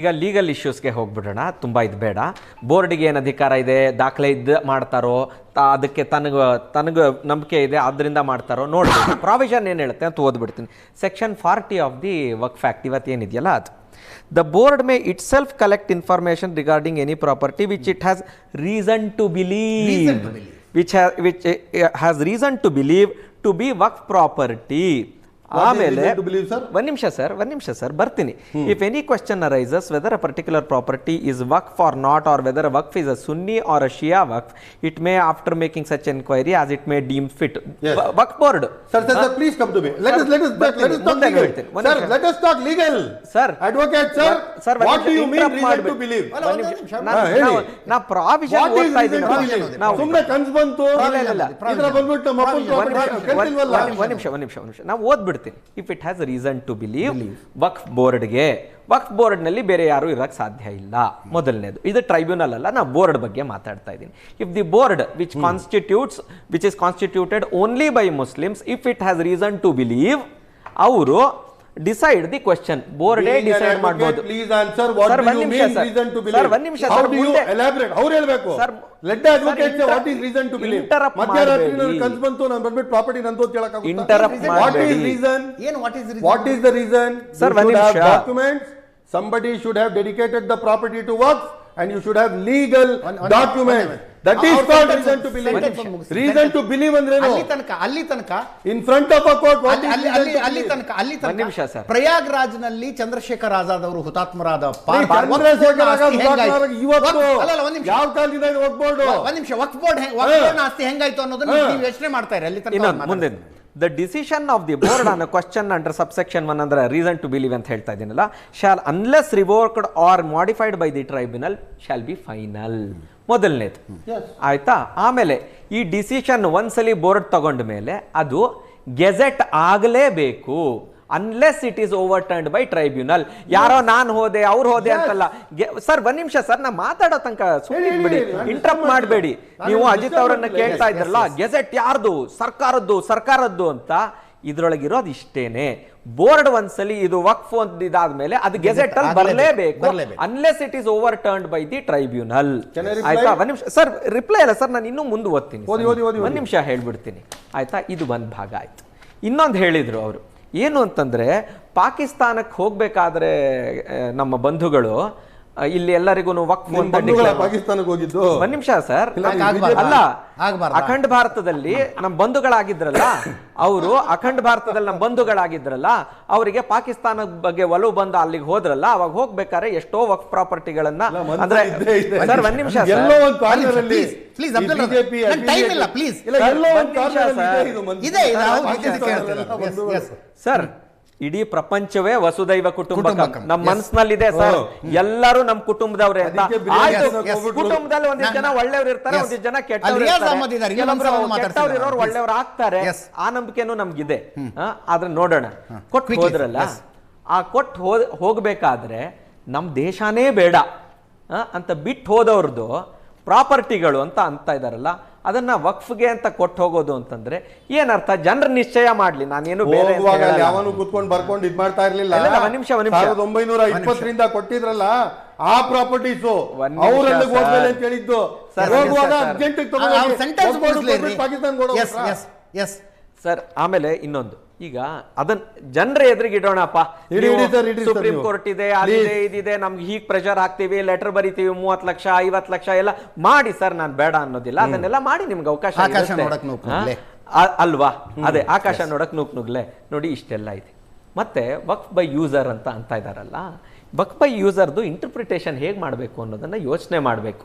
ಈಗ ಲೀಗಲ್ ಇಶ್ಯೂಸ್ಗೆ ಹೋಗ್ಬಿಡೋಣ. ತುಂಬ ಇದು ಬೇಡ. ಬೋರ್ಡಿಗೆ ಏನು ಅಧಿಕಾರ ಇದೆ? ದಾಖಲೆ ಇದ್ದು ಮಾಡ್ತಾರೋ? ತ- ಅದಕ್ಕೆ ತನಗೆ ತನಗೆ ನಂಬಿಕೆ ಇದೆ ಅದರಿಂದ ಮಾಡ್ತಾರೋ? ನೋಡಿ ಪ್ರಾವಿಷನ್ ಏನು ಹೇಳುತ್ತೆ ಅಂತ ಓದ್ಬಿಡ್ತೀನಿ. ಸೆಕ್ಷನ್ ಫಾರ್ಟಿ ಆಫ್ ದಿ ವರ್ಕ್ ಫ್ಯಾಕ್ಟ್ ಇವತ್ತು ಏನಿದೆಯಲ್ಲ ಅದು. The board may itself collect information regarding any property which it has reason to believe which which has reason to believe to be work property ಆಮೇಲೆ? ಒಂದ್ ನಿಮಿಷ ಸರ್ ಒಂದ್ ನಿಮಿಷ sir ಬರ್ತೀನಿ if any question arises whether a particular property is waqf or not or whether waqf is a Sunni or a Shia waqf it may after making such enquiry as it may deem fit. Waqf board sir sir sir, please come to me. Let us, let us, let us talk Sir, ನಿಮಿಷ. let us talk legal sir advocate sir to ಮಾಡ್ಬೇಡಿ. believe? ಅಲ್ಲ, ಒಂದೇ ನಿಮಿಷ. ಹಾ, ಹೇಳಿ. ನಾ provision ಓದ್ತಾ ಇದ್ದೀನಿ? ನಾವು ಸುಮ್ನೆ ಕನ್ಸ್ ಬಂತು ಇಲ್ಲ, ಇಲ್ಲ, ಇಲ್ಲ. ಇದ್ರ ಬಂದ್ಬಿಟ್ಟು ನಮ್ಮ ಒಂದ್ ನಿಮಿಷ? ಒಂದ್- ನಿಮಿಷ ಒಂದು ನಿಮಿಷ ನಾವು ನಿಮಿಷ ನಾವು ಓದ್ಬಿಡ್ತೀನಿ if it has reason to believe Waqf ಬೋರ್ಡ್ಗೆ Waqf ಬೋರ್ಡ್ನಲ್ಲಿ ಬೇರೆ ಯಾರು ಇರೋಕ್ಕೆ ಸಾಧ್ಯ ಇಲ್ಲ. ಮೊದಲನೇದು. ಇದು ಟ್ರೈಬ್ಯುನಲ್ ಅಲ್ಲ ನಾ ಬೋರ್ಡ್ ಬಗ್ಗೆ ಮಾತಾಡ್ತಾ ಇದ್ದೀನಿ. If the board which constitutes which is constituted only by Muslims if it has reason to believe ಅವರು ಡಿಸೈಡ್ ದಿ ಕ್ವಶನ್ ಬೋರ್ಡೇ ಡಿಸೈಡ್ what Sir, do ಒಂದ್ ನಿಮಿಷ, sir. reason to Sir, believe? ನಿಮಿಷ, you ಮುಂದೆ- elaborate? ಅವ್ರು ಹೇಳ್ಬೇಕು. Sir, say what inter- is reason to believe. interrupt ಮಧ್ಯರಾತ್ರಿ ಮಾಡ್ಬೇಡಿ. ಕನ್ಸ್ ಬಂತು ನಾನು ಬಂದ್ಬಿಟ್ಟು ಪ್ರಾಪರ್ಟಿ ನಂದು ಅಂತ ಹೇಳಕ್ಕಾಗುತ್ತಾ? Interrupt What is ಮಾಡ್ಬೇಡಿ. reason? ಏನು what is What is the reason? Sir, you one ನಿಮಿಷ. documents. Somebody should have dedicated the property to work, and you should have legal One- one- documents. one- That is called reason to believe. Reason to believe ಅಂದ್ರೇನು? ಅಲ್ಲಿ ತನಕ ಅಲ್ಲಿ ತನಕ. In front of a court what ಅಲ್ಲಿ ಅಲ್ಲಿ reason ಅಲ್ಲಿ ತನಕ ಅಲ್ಲಿ ಒಂದ್ನಲ್ಲಿ. ತನಕ ಚಂದ್ರಶೇಖರ್ ಆಜಾದ್ ಅವರು ಹುತಾತ್ಮರಾದ ಈ ಚಂದ್ರಶೇಖರ್ ಆಜಾದ್ ಆಸ್ತಿ ಇವತ್ತು ಅಲ್ಲ ಅಲ್ಲ ಒಂದ್ ನಿಮಿಷ. ಯಾವ ಕಾಲದಿಂದ ಇದು ಬೋರ್ಡ್? ಒಂದ್ ನಿಮಿಷ. ವಕ್ಫ್ ಬೋರ್ಡ್ ವಕ್ಫ್ ಬೋರ್ಡ್ ಆಸ್ತಿ ಹೆಂಗಾಯ್ತು ಅನ್ನೋದನ್ನ ನೀವು ಯೋಚನೆ ಮಾಡ್ತಾ ಇರಿ. ಅಲ್ಲಿ ತನಕ ಮುಂದೆ the decision of the board on question under subsection one ಅಂದ್ರೆ ರೀಸನ್ ಟು ಬಿಲೀವ್ ಅಂತ ಹೇಳ್ತಾ ಇದ್ದೀನಲ್ಲ shall unless revoked or modified by the tribunal shall be final ಮೊದಲನೇದು. ಆಯ್ತಾ? ಆಮೇಲೆ ಈ ಡಿಸಿಷನ್ ಒಂದ್ಸಲಿ ಬೋರ್ಡ್ ತಗೊಂಡ ಮೇಲೆ ಅದು ಗೆಜೆಟ್ ಆಗಲೇಬೇಕು. Unless it is overturned by tribunal ಯಾರೋ ನಾನು ಹೋದೆ ಅವ್ರು ಹೋದೆ ಅಂತಲ್ಲ. ಸರ್ ಒಂದ್ ನಿಮಿಷ ಸರ್ ನಾ ಮಾತಾಡೋ ತನಕ ಬಿಡಿ ಇಂಟ್ರಪ್ಟ್ ಮಾಡಬೇಡಿ. ನೀವು ಅಜಿತ್ ಅವರನ್ನ ಕೇಳ್ತಾ ಇದ್ರಲ್ಲ. ಗೆಜೆಟ್ ಯಾರ್ದು? ಸರ್ಕಾರದ್ದು ಸರ್ಕಾರದ್ದು ಅಂತ ಇದ್ರೊಳಗಿರೋದು ಇಷ್ಟೇನೆ. ಬೋರ್ಡ್ ಒಂದ್ಸಲಿ ಇದು ವಕ್ಫ್ ಅಂತ ಇದಾದ್ಮೇಲೆ ಅದು ಗೆಜೆಟ್ ಅಲ್ಲಿ ಬರಲೇಬೇಕು. Unless it is overturned by the tribunal? ಆಯ್ತಾ? ಒಂದ್ ನಿಮಿಷ. ಸರ್ ರಿಪ್ಲೈ ಅಲ್ಲ ಸರ್ ನಾನು ಇನ್ನೂ ಮುಂದೆ ಓದ್ತೀನಿ ಓದಿ, ಓದಿ, ಓದಿ, ಒಂದ್. ನಿಮಿಷ ಹೇಳ್ಬಿಡ್ತೀನಿ. ಆಯ್ತಾ? ಇದು ಒಂದ್ ಭಾಗ ಆಯ್ತು. ಇನ್ನೊಂದು ಹೇಳಿದ್ರು ಅವರು. ಏನು ಅಂತಂದರೆ ಪಾಕಿಸ್ತಾನಕ್ಕೆ ಹೋಗಬೇಕಾದ್ರೆ ನಮ್ಮ ಬಂಧುಗಳು ಇಲ್ಲಿ ಎಲ್ಲರಿಗೂ ವಕ್ಫ್ ಅಂತ ಪಾಕಿಸ್ತಾನಕ್ಕೆ ಹೋಗಿದ್ದು? ಒಂದ್ ನಿಮಿಷ ಸರ್. ಅಲ್ಲ ಆಗ್ಬಾರ್ದಾ? ಅಖಂಡ ಭಾರತದಲ್ಲಿ ನಮ್ಮ ಬಂಧುಗಳಾಗಿದ್ರಲ್ಲ ಅವರು ಅಖಂಡ ಭಾರತದಲ್ಲಿ ನಮ್ಮ ಬಂಧುಗಳಾಗಿದ್ರಲ್ಲ ಅವರಿಗೆ ಪಾಕಿಸ್ತಾನ ಬಗ್ಗೆ ಒಲವು ಬಂದ ಅಲ್ಲಿಗೆ ಹೋದ್ರಲ್ಲ ಅವಾಗ ಹೋಗ್ಬೇಕಾದ್ರೆ ಎಷ್ಟೋ ವಕ್ ಪ್ರಾಪರ್ಟಿಗಳನ್ನ ಅಂದ್ರೆ. ಸರ್ ಒಂದ್ ನಿಮಿಷ ಸರ್ ಇಡೀ ಪ್ರಪಂಚವೇ ವಸುದೈವ ಕುಟುಂಬ. ನಮ್ಮ. ಮನಸ್ಸಿನಲ್ಲಿದೆ ಸರ್. ಎಲ್ಲರೂ ನಮ್ಮ ಕುಟುಂಬದವ್ರೆ ಅಂತ. ಕುಟುಂಬದಲ್ಲಿ ಒಂದಿಷ್ಟು ಜನ ಒಳ್ಳೆಯವರು ಇರ್ತಾರೆ. ಒಂದಿಷ್ಟು ಜನ ಕೆಟ್ಟವ್ರು ಇರೋರು. ಒಳ್ಳೆಯವ್ರು ಆಗ್ತಾರೆ. ಆ ನಂಬಿಕೆನೂ ನಮ್ಗಿದೆ. ಆದ್ರೆ ನೋಡೋಣ. ಕೊಟ್ಟು ಹೋದ್ರಲ್ಲ? ಆ ಕೊಟ್ಟು ಹೋದ್ ಹೋಗ್ಬೇಕಾದ್ರೆ ನಮ್ಮ ದೇಶನೇ ಬೇಡ. ಅಂತ ಬಿಟ್ಟು ಹೋದವ್ರದ್ದು ಪ್ರಾಪರ್ಟಿಗಳು ಅಂತ ಅಂತ ಇದಾರಲ್ಲ ಅದನ್ನ ವಕ್ಫ್ಗೆ ಅಂತ ಕೊಟ್ಟು ಹೋಗೋದು ಅಂತಂದ್ರೆ ಏನರ್ಥ ಜನರ ನಿಶ್ಚಯ ಮಾಡ್ಲಿ ನಾನೇನು ಬೇರೆ ಅಂತ ಹೋಗುವಾಗ ಅಲ್ಲಿ ಹೇಳಲ್ಲ. ಯಾವನು ಕುತ್ಕೊಂಡು ಬರ್ಕೊಂಡು ಇದ್ ಮಾಡ್ತಾ ಇರ್ಲಿಲ್ಲ. ಇಲ್ಲ, ಇಲ್ಲ, ಒಂದ್ ನಿಮಿಷ, ಒಂದ್ ನಿಮಿಷ. ಸಾವಿರದ ಒಂಬೈನೂರ ಇಪ್ಪತ್ತರಿಂದ ಕೊಟ್ಟಿದ್ರಲ್ಲ ಆ ಪ್ರಾಪರ್ಟೀಸ್ ಒಂದ್ ನಿಮಿಷ, ಅವ್ರಲ್ಲಿ ಸರ್. ಹೋದ್ಮೇಲೆ ಅಂತ ಹೇಳಿದ್ದು. ಸರ್, ಹೋಗುವಾಗ ಸರ್. ಅರ್ಜೆಂಟ್ ಅವ್ರ sentence ಮುಗಿಸ್ಲಿ Pakistan yes yes yes sir ಆಮೇಲೆ ಇನ್ನೊಂದು. ಈಗ ಅದನ್ನ ಜನರ ಎದುರಿಗೆ ಇಡೋಣಪ್ಪ. ಸುಪ್ರೀಂ. ಕೋರ್ಟ್ ಇದೆ ಅದಿದೆ Please. ಇದಿದೆ ನಮ್ಗೆ ಹೀಗೆ ಪ್ರೆಷರ್ ಹಾಕ್ತೀವಿ ಲೆಟರ್ ಬರಿತೀವಿ ಮೂವತ್ ಲಕ್ಷ ಐವತ್ ಲಕ್ಷ ಎಲ್ಲ ಮಾಡಿ ಸರ್ ನಾನು ಬೇಡ ಅನ್ನೋದಿಲ್ಲ. ಅದನ್ನೆಲ್ಲ ಮಾಡಿ ನಿಮ್ಗೆ ಅವಕಾಶ. ಅಲ್ವಾ? ಅದೇ ಆಕಾಶ ನೋಡಕ್ ನೂಕ್ ನುಗ್ಲೆ. ನೋಡಿ ಇಷ್ಟೆಲ್ಲ ಇದೆ ಮತ್ತೆ ವಕ್ ಬೈ ಯೂಸರ್ ಅಂತ ಅಂತ ಇದಾರಲ್ಲ ವಕ್ ಬೈ ಯೂಸರ್ದು ಇಂಟರ್ಪ್ರಿಟೇಷನ್ ಹೇಗೆ ಮಾಡಬೇಕು ಅನ್ನೋದನ್ನ ಯೋಚನೆ ಮಾಡಬೇಕು.